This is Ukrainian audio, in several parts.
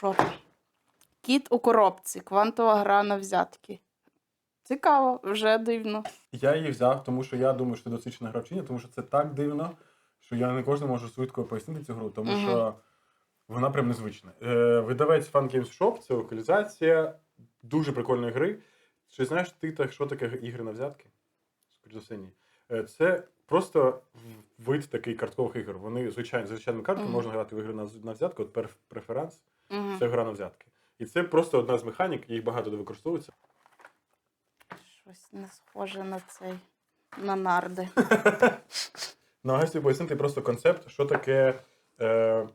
Там? Кіт у коробці, квантова гра на взятки. Цікаво, вже дивно. Я її взяв, тому що я думаю, що ти досвідчена гравчиня, тому що це так дивно, що я не кожному можу швидко пояснити цю гру, тому Мгм. що вона прям незвична. Е, видавець Fun Games Shop це локалізація дуже прикольної гри. Чи знаєш ти так, що таке ігри на взятки? Скоріше за все, ні. Е, це просто вид такий карткових ігор. Вони звичайно, звичайними картками Мгм. можна грати в ігри на, на взятки, от перф- преферанс Угу. це гра на взятки. І це просто одна з механік, їх багато де використовується. Щось не схоже на цей. На нарди. Намагаюся пояснити просто концепт, що таке е,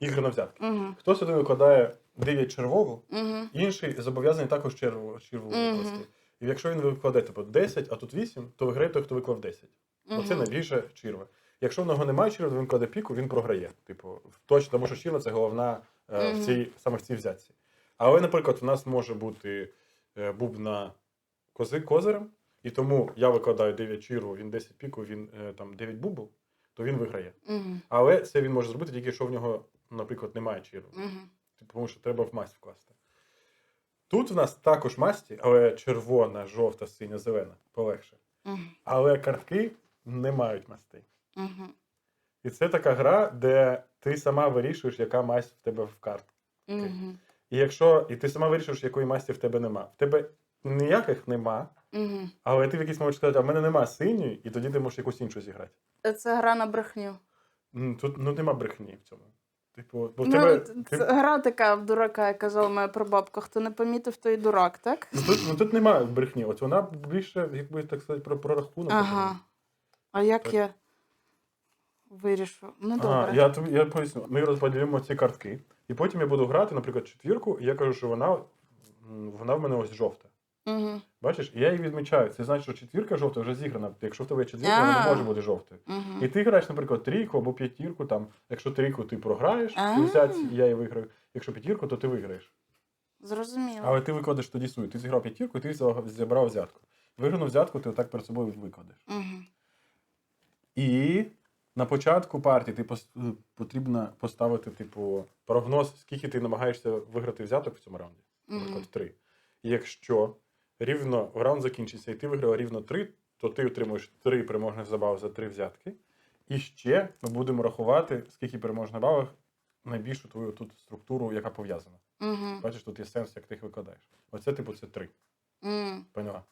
ігри на взятки. Угу. Хтось один викладає 9 червову, Угу. інший зобов'язаний також черву, черву викласти. І якщо він викладе типу, 10, а тут 8, то виграє той, хто виклав 10. Оце найбільше черва. Якщо в нього немає черви, то він кладе піку, він програє. Типу, точно, тому що черва це головна в цій, саме в цій взятці. Але, наприклад, в нас може бути е, бубна кози козирем, і тому я викладаю 9 черву, він 10 піку, він е, там 9 бубл, то він виграє. Але це він може зробити тільки, якщо в нього, наприклад, немає. Угу. Типу, Тому що треба в масть вкласти. Тут в нас також масті, але червона, жовта, синя, зелена полегше. Але картки не мають мастей. І це така гра, де ти сама вирішуєш, яка масть в тебе в карт. Угу. І якщо і ти сама вирішуєш, якої масті в тебе нема. В тебе ніяких нема, Угу. але ти в якийсь момент сказати, а в мене нема синьої, і тоді ти можеш якусь іншу зіграти. Це гра на брехню. Тут ну, нема брехні в цьому. Типу, бо Ну, тебе. ти- це гра така в дурака, як казала моя прабабка. Хто не помітив, той дурак, так? Ну тут, ну, тут немає брехні. От вона більше, якби так сказати, про, про рахунок. Ага. А як Так. я вирішу? Ну добре. Ага, я тобі я поясню. Ми розподілимо ці картки, і потім я буду грати, наприклад, четвірку, і я кажу, що вона, м, вона в мене ось жовта. Угу. Бачиш, і я її відмічаю. Це значить, що четвірка жовта вже зіграна. Якщо в тебе є четвірка, вона А. не може бути жовтою. І Угу. ти граєш, наприклад, трійку або п'ятірку. Там, якщо трійку ти програєш, А. і і я її виграю. Якщо п'ятірку, то ти виграєш. Зрозуміло. Але ти викладеш тоді свою. Ти зіграв п'ятірку, і ти зібрав взятку. Виграну взятку, ти отак перед собою викладеш. Угу. І на початку партії ти е, потрібно поставити, типу, прогноз, скільки ти намагаєшся виграти взяток в цьому раунді. Наприклад, три. І якщо рівно раунд закінчиться, і ти виграв рівно три, то ти отримуєш три переможних забав за три взятки. І ще ми будемо рахувати, скільки переможних балів найбільшу твою тут структуру, яка пов'язана. Угу. Бачиш, тут є сенс, як ти їх викладаєш. Оце, типу, це три. Угу. Поняла?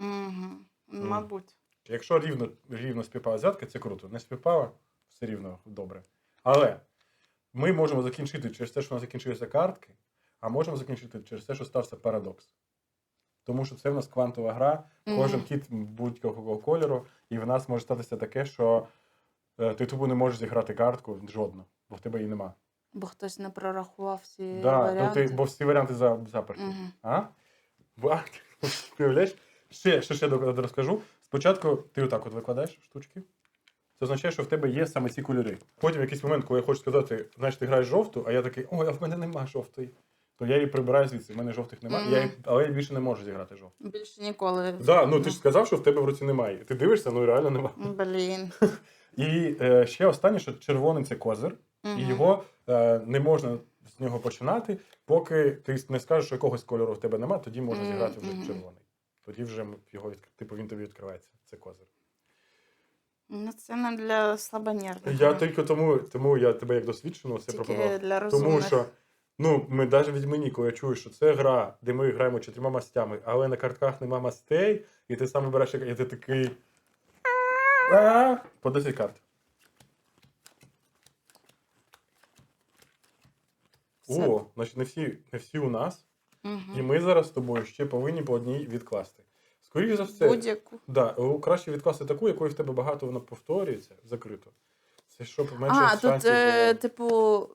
Угу. Мабуть. Якщо рівно, рівно співпала взятка, це круто. Не співпала, все рівно добре. Але ми можемо закінчити через те, що у нас закінчилися картки, а можемо закінчити через те, що стався парадокс. Тому що це в нас квантова гра, кожен кіт будь-якого кольору, і в нас може статися таке, що е, ти тупо не можеш зіграти картку жодну, бо в тебе її нема. Бо хтось не прорахував всі Да, ну, варіанти. ти, бо всі варіанти за, заперті. Угу. А? Ба? Ще, ще, ще розкажу. Спочатку ти отак от викладаєш штучки. Це означає, що в тебе є саме ці кольори. Потім в якийсь момент, коли я хочу сказати, знаєш, ти граєш жовту, а я такий, ой, а в мене нема жовтої. То я її прибираю звідси, в мене жовтих немає, Мгм. я її- але я більше не можу зіграти жовту. Більше ніколи. Да, ну ти ж сказав, що в тебе в руці немає. Ти дивишся, ну реально нема. Блін. І е, ще останнє, що червоний це козир, і його е, не можна з нього починати, поки ти не скажеш, що якогось кольору в тебе немає, тоді можна зіграти вже мгм. червоний. Тоді вже його відк... типу він тобі відкривається. Це козир. Ну, це не для слабонервних. Я тільки тому, тому я тебе як досвідченого це Тільки пропонував. для розумних. Тому що ну, ми навіть від мені, коли я чую, що це гра, де ми граємо чотирма мастями, але на картках нема мастей, і ти сам вибираєш, і ти такий. По 10 карт. О, значить, не всі, не всі у нас. Мгм. І ми зараз з тобою ще повинні по одній відкласти. Скоріше за все, Будь-яку. да, краще відкласти таку, якої в тебе багато вона повторюється, закрито. Це щоб менше А, тут, е, типу,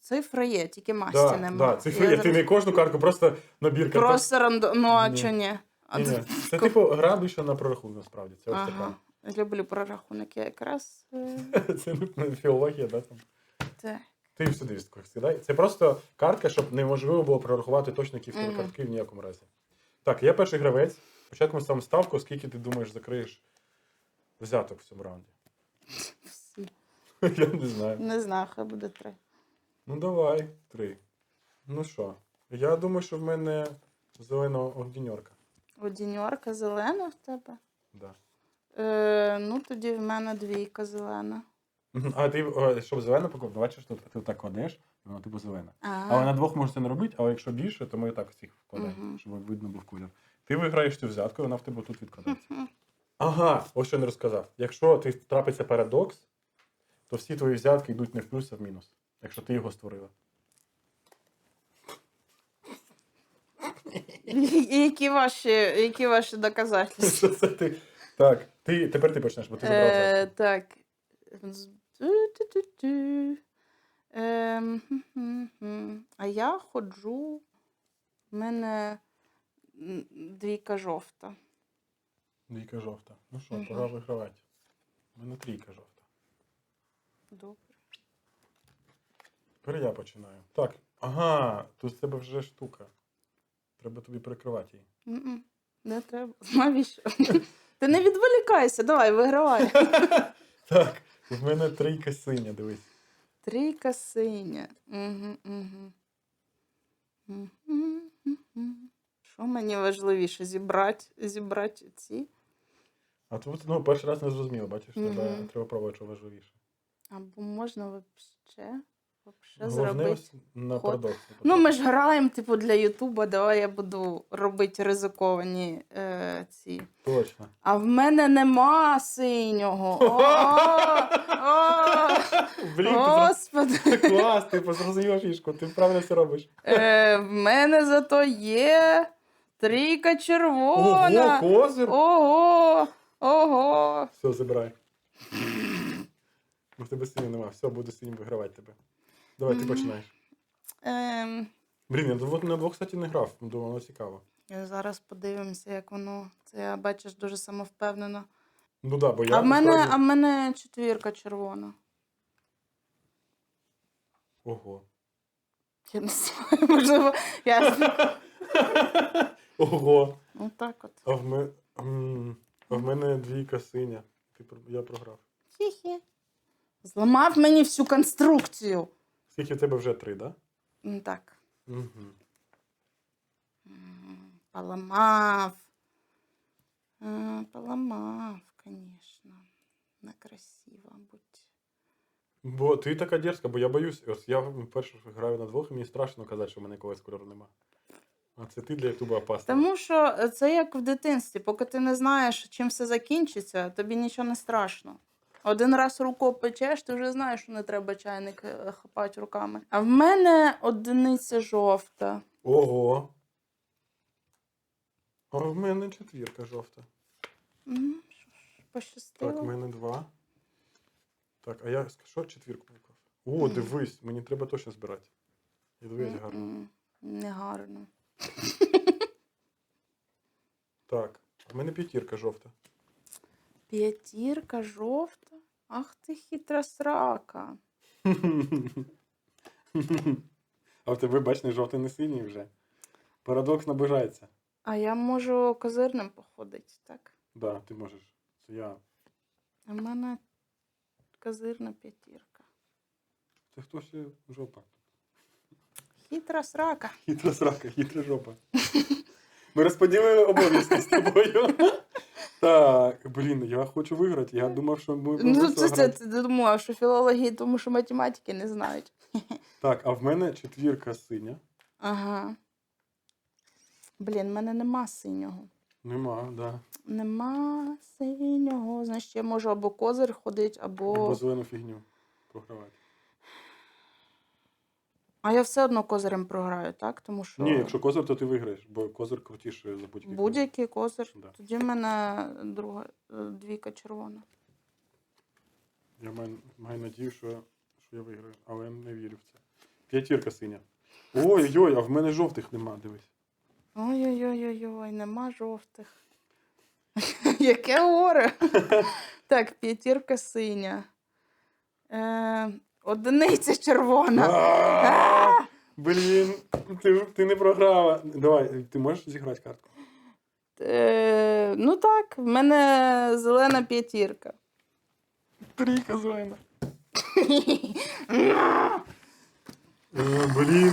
цифри є, тільки масті Да, нема. да, цифри, Я є. ти не кожну картку, просто набір карток. Просто рандом. Ну, а Ні. чого ні? А Ні, ні. тут- Це типу гра більше на прорахунок, насправді. Це ось Ага. Люблю прорахунок. Я якраз. е, така. Це не філологія, да, там. Так. Ти їх сюди скидай. Це просто картка, щоб неможливо було прорахувати точно, які в тебе картки в ніякому разі. Так, я перший гравець. Спочатку ми ставимо ставку, скільки ти думаєш, закриєш взяток в цьому раунді. Всі. Я не знаю. Не знаю, хай буде три. Ну давай, три. Ну що, я думаю, що в мене зелена огніньорка. Одіньорка зелена в тебе? Да. Е, ну, тоді в мене двійка зелена. А ти, щоб зелена покупати, бачиш, тут ти так кладеш, і воно типу зелена. Ага. Але на двох можете не робити, але якщо більше, то ми так всіх вкладаємо, щоб видно був колір. Ти виграєш цю взятку, і вона в тебе тут відкладається. Ага, ось що не розказав. Якщо ти трапиться парадокс, то всі твої взятки йдуть не в плюс, а в мінус. Якщо ти його створила. І які ваші, які ваші доказательства? Що це ти? Так, ти, тепер ти почнеш, бо ти забрав Е, так. З-. Ем. А я ходжу. В мене двійка жовта. Двійка жовта. Ну що, пора вигравати. У мене трійка жовта. Добре. Тепер я починаю. Так, ага, тут в тебе вже штука. Треба тобі перекривати її. М-м, Не треба. Навіщо? Ти не відволікайся, давай, вигравай. Так, в мене трійка синя, дивись. Трійка синя. Угу, угу. Що мені важливіше? Зібрати, зібрати ці? А тут, ну, перший раз не зрозуміло, бачиш, угу. Треба пробувати, що важливіше. Або можна вообще, вообще зробити. Ну, ми ж граємо, типу, для Ютуба, давай я буду робити ризиковані е, ці. Точно. А в мене нема синього. О, о, Блін, ти Господи. клас, ти зрозуміла фішку, ти правильно все робиш. Е, в мене зато є трійка червона. Ого, козир! Ого, ого. Все, забирай. Ну, в тебе синього нема. Все, буду синім вигравати тебе. Давай, ти починаєш. Ем, Блін, я дво- на двох, кстати, не грав, думаю, воно цікаво. зараз подивимося, як воно. Це я бачиш дуже самовпевнено. Ну да, бо я. а, в мене, насправді- а в мене четвірка червона. Ого. Я не знаю, можливо, я. Ого. Отак от. А в, me... м, а в мене двійка синя. Ти... про- Я програв. Хі-хі. Зламав мені всю конструкцію. Скільки в тебе вже три, так? М, Так. Угу. Поламав. Е, Поламав, звісно. Некрасиво будь. Бо ти така дерзка, бо я боюсь. Ось я вперше граю на двох, і мені страшно казати, що в мене когось кольору нема. А це ти для Ютуба опасна. Тому що це як в дитинстві, поки ти не знаєш, чим все закінчиться, тобі нічого не страшно. Один раз руку печеш, ти вже знаєш, що не треба чайник е, хапати руками. А в мене одиниця жовта. Ого. А в мене четвірка жовта. М, що ж, Пощастило. Так, в мене два. Так, а я що четвірку виклав? О, дивись, мені треба точно збирати. Я дивись гарно. М-м, Негарно. Так, в мене п'ятірка жовта. П'ятірка жовта. Ах ти хитра срака. А в тебе, бач, не жовтий, не синій вже. Парадокс наближається. А я можу козирним походити, так? Да, ти можеш. Це я. А в мене козирна п'ятірка. Це хто ще жопа? Хитра срака. Хитра срака, хитра жопа. Ми розподілили обов'язки з тобою. Так, блін, я хочу виграти. Я думав, що ми. Ну, це, це, це ти думав, що філологи, тому що математики не знають. Так, а в мене четвірка синя. Ага. Блін, в мене нема синього. Нема, да. Нема синього. Значить, я можу або козир ходить, Або або. зелену фігню програвати. А я все одно козирем програю, так? Тому що Ні, якщо козир, то ти виграєш, бо козир крутіше за будь-який. будь-який козир. Да. Тоді в мене друга е, двійка червона. Я маю, маю надію, що, що я виграю, але я не вірю в це. П'ятірка синя. Ой-ой, а в мене жовтих нема, дивись. Ой-ой-ой-ой, нема жовтих. Яке горе. так, п'ятірка синя. Е, одиниця червона. Блін, ти, ти не програла. Давай, ти можеш зіграти картку? Е, ну так, в мене зелена п'ятірка. Трійка зелена. Е, Блін,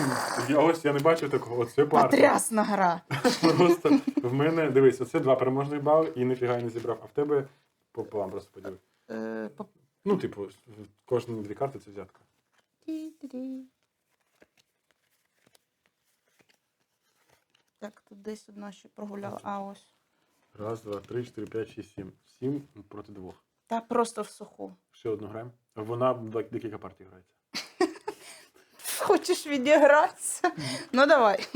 я ось я не бачив такого. Оце партія. Потрясна гра. Просто в мене, дивись, оце два переможних бали і ніфіга я не зібрав. А в тебе пополам просто поділи. Е, по- Ну, типу, кожні дві карти це взятка. Так, тут десь одна ще прогуляла. А ось. Раз, два, три, чотири, п'ять, шість, сім. Сім проти двох. Та просто в суху. Ще одну граємо. Вона декілька партій грається. Хочеш відігратися? Ну давай.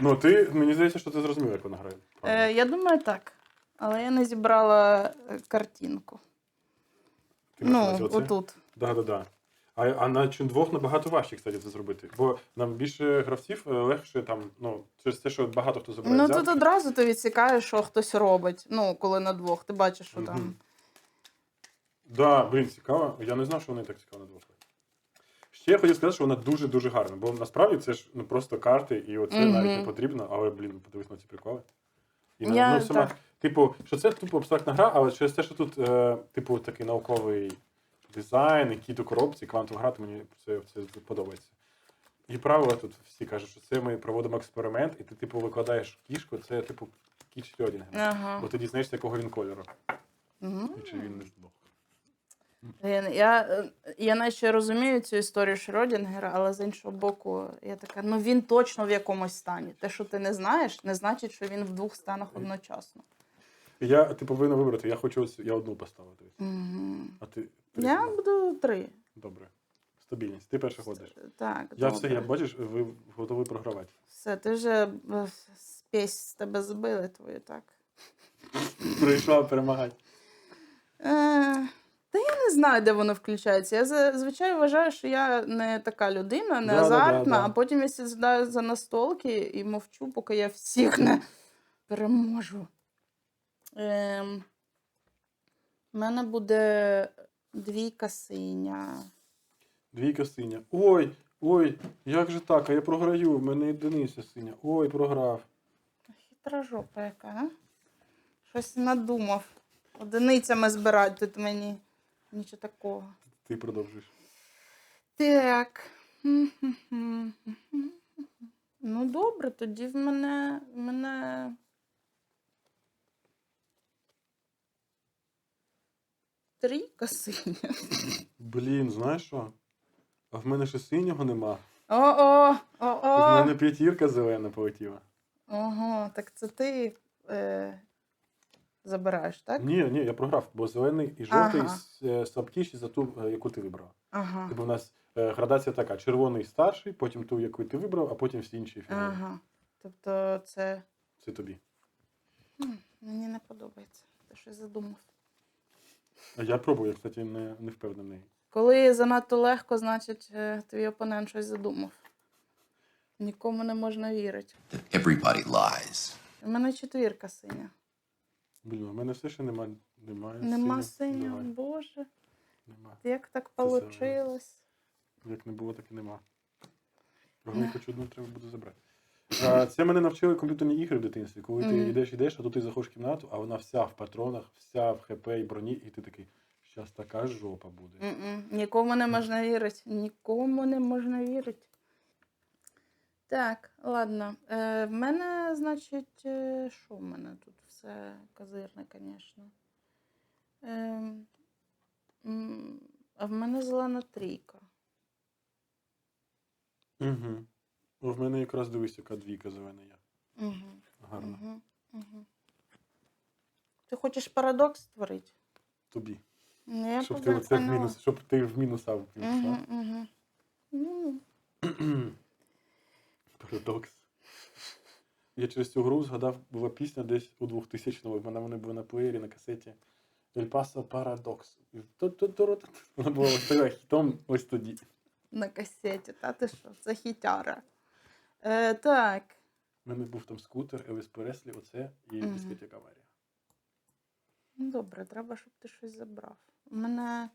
Ну, ти мені здається, що ти зрозумів, як вона грає. Е, я думаю, так. Але я не зібрала е, картинку. Ти маєш на Ну, увазі оце? отут. Да, да, да. А, а на чим двох набагато важче, кстати, це зробити. Бо нам більше гравців е, легше там, ну, через те, що багато хто забирає. Ну взятки. тут одразу ти відсікаєш, що хтось робить. Ну, коли на двох. Ти бачиш, що Мгм. там. Да, блін, цікаво. Я не знав, що вони так цікаво на двох. Ще я хотів сказати, що вона дуже-дуже гарна, бо насправді це ж ну, просто карти, і оце Мгм. навіть не потрібно, але, блін, подивись на ці приколи. І на- Я ну, сама, так. Типу, що це типу абстрактна гра, але через те, що тут, е, типу, такий науковий дизайн, який до коробці, квантова гра, то мені це, це подобається. І правила тут всі кажуть, що це ми проводимо експеримент, і ти, типу, викладаєш кішку, це, типу, кіч Рьодінгер. Ага. Бо ти дізнаєшся, якого він кольору, Мгм. і чи він не здох. Я, я, е, я наче розумію цю історію Шрёдінгера, але з іншого боку, я така, ну він точно в якомусь стані. Те, що ти не знаєш, не значить, що він в двох станах одночасно. Я, ти повинна вибрати, я хочу ось, я одну поставити. Угу. А ти. ти Я сама. буду три. Добре. Стабільність. Ти перший ходиш. Так, Я добре. все, я бачиш, ви готовий програвати. Все, ти вже е, спесь з тебе збили твою, так. Прийшла перемагати. Е, та я не знаю, де воно включається. Я зазвичай вважаю, що я не така людина, не Да-да-да, азартна, да. а потім я сідаю за настолки і мовчу, поки я всіх не переможу. Ем, У мене буде двійка синя. Двійка синя. Ой, ой, як же так? А я програю, в мене одиниця синя. Ой, програв. Хитра жопа яка, а? Щось надумав. Одиницями збирати тут мені. Нічого такого. Ти продовжуєш. Так. Ну, добре, тоді в мене. В мене... Трійка синя. Блін, знаєш що? А в мене ще синього нема. О-о! В О-о! мене п'ятірка зелена полетіла. Ого, так це ти е, забираєш, так? Ні, ні, я програв, бо зелений і жовтий Ага. е, слабкіші за ту, е, яку ти вибрав. Ага. Тобто у нас е, градація така: червоний старший, потім ту, яку ти вибрав, а потім всі інші фіналові. Ага. Тобто це Це тобі. м, мені не подобається. Ти щось задумав. А я пробую, я, кстати, не, не впевнений. Коли занадто легко, значить е, твій опонент щось задумав. Нікому не можна вірити. that everybody lies. У мене четвірка синя. Блін, у мене все ще немає. Немає Нема синього. боже. Нема. Як так вийшло? Як не було, так і нема. Хоч одну треба буде забрати. А, це мене навчили комп'ютерні ігри в дитинстві. Коли ти йдеш, йдеш, а тут ти заходиш в кімнату, а вона вся в патронах, вся в ХП і броні, і ти такий, зараз така жопа буде. М-м, Нікому не можна вірити. Нікому не можна вірити. Так, ладно. Е, в мене, значить, е, що в мене тут? Все козирне, звісно. Е, м, а в мене зелена трійка. Угу. О, в мене якраз дивись, яка двійка зелена є. Угу, Гарно. угу, угу. Ти хочеш парадокс створити? Тобі. Ну, Я щоб ти оце в мінус, щоб ти в мінуса Угу, впівся. угу. Ну, Парадокс. Я через цю гру згадав, була пісня десь у 2000-му, вона вони були на плеєрі, на касеті. Paradox. І ту-ту-ту-ру-ту. Вона була ось така хітом ось тоді. на касеті, та ти що? Це хітяра. Е, так. У мене був там скутер, Елвіс Преслі, оце і Мгм. дискотека аварія. Ну, добре, треба, щоб ти щось забрав. У мене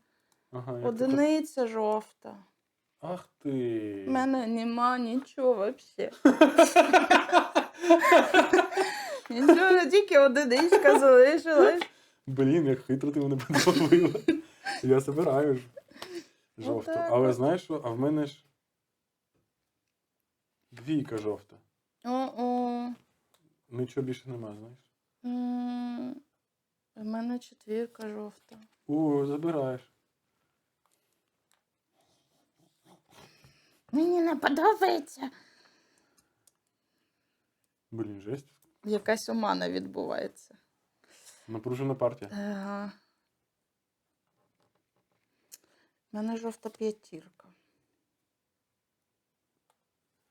Ага, як ти одиниця жовта. Ах ти. У мене нема нічого взагалі. Нічого, тільки одиничка залишилась. Блін, як хитро ти мене подивила. Я забираю ж. Жовту. Отак Але от. знаєш що? А в мене ж. Двійка жовта. О-о. Нічого більше нема, знаєш. М, У мене четвірка жовта. О, забираєш. Мені не подобається. Блін, жесть. Якась омана відбувається. Напружена партія. Ага. У мене жовта п'ятірка.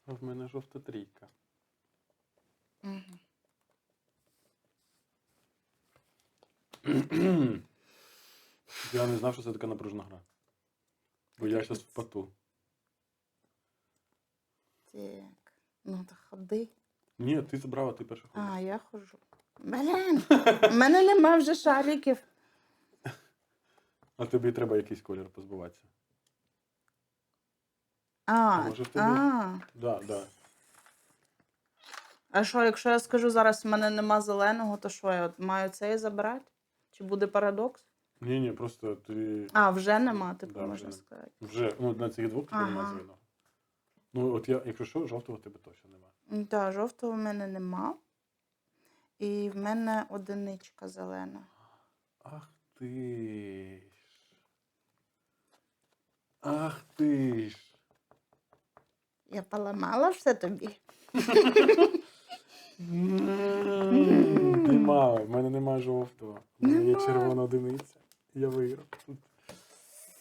А в мене жовта трійка. Угу. Я не знав, що це така напружена гра. Бо я зараз впаду. Так. Ну, то ходи. Ні, ти забрала, ти перша ходиш. А, я ходжу. Блін, у мене нема вже шариків. А тобі треба якийсь колір позбуватися. А, може в тебе? а. Да, да. а що, якщо я скажу зараз, в мене нема зеленого, то що я от маю цей забрати? Чи буде парадокс? Ні, ні, просто ти А, вже нема, типу, Да, вже можна нема. сказати. вже ну, на цих двох тобі Ага. немає зеленого. Ну, от я, якщо що, жовтого в тебе точно немає. Так, жовтого в мене нема. І в мене одиничка зелена. Ах ти ж. Ах ти ж. Я поламала все тобі. Нема, в мене нема жовтого. У мене є червона одиниця. Я виграв.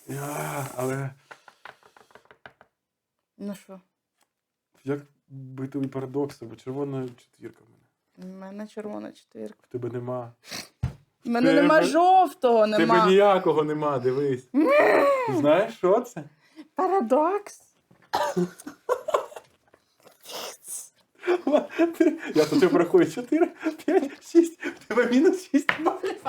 Я, але Ну що, як битовий парадокс, бо червона четвірка в мене. в мене червона четвірка. В тебе нема. В мене Тебе- нема жовтого, В тебе ніякого нема, дивись. Знаєш, що це? Парадокс. Я тут рахую 4, 5, 6, в тебе мінус 6 балів.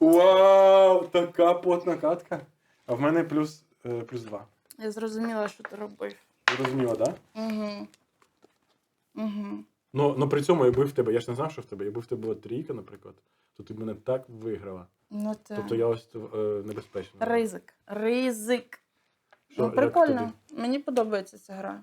Вау, така потна катка. А в мене плюс, е, плюс 2. Я зрозуміла, що ти робив. Зрозуміла, так? Да? Угу. Угу. Ну, ну при цьому, якби в тебе, я ж не знав, що в тебе, якби в тебе була трійка, наприклад, то ти б мене так виграла. Ну, це... Тобто я ось е, небезпечно. Ризик. Ризик. Що, ну, як прикольно. тобі? Мені подобається ця гра.